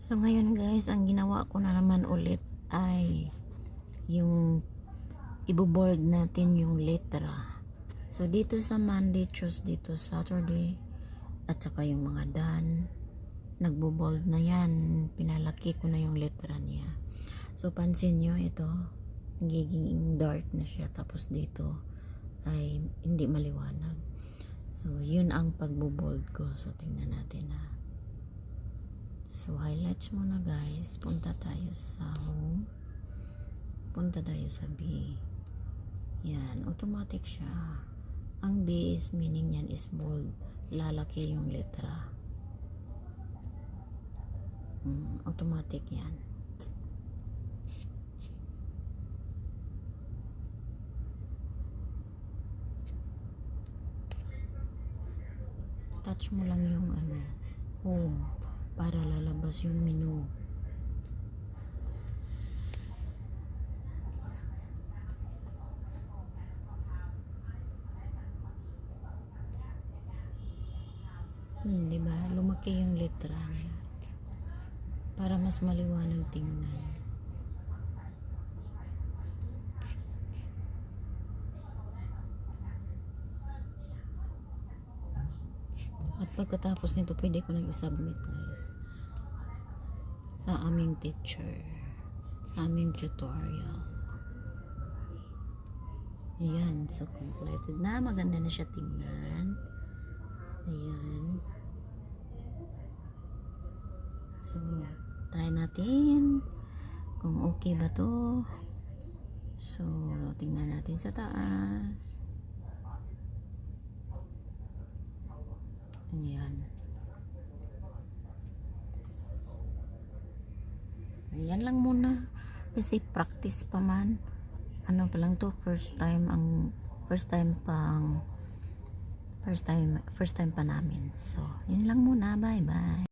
So ngayon guys, ang ginawa ko na naman ulit ay yung ibobold natin yung letra. So dito sa Monday, Tuesday to Saturday at saka yung mga dan nagbo-bold na yan. Pinalaki ko na yung letra niya. So pansin nyo ito, nagiging dark na siya tapos dito ay hindi maliwanag. So yun ang pagbo-bold ko. So tingnan natin ha. So, highlights muna guys. Punta tayo sa home. Punta tayo sa B. Yan, automatic siya. Ang B is meaning yan is bold. Lalaki yung letra. Hmm, automatic yan. Touch mo lang yung ano, home para lalabas yung menu. Hmm, di ba? Lumaki yung letra niya. Para mas maliwanag tingnan. At pagkatapos nito, pwede ko nag-submit guys. Sa aming teacher. Sa aming tutorial. Ayan so completed na. Maganda na siya tingnan. Ayan. So try natin kung okay ba to. So tingnan natin sa taas ayan Ayan lang muna. Kasi practice pa man. Ano pa lang to, first time ang first time pang first time first time pa namin. So, yun lang muna. Bye bye.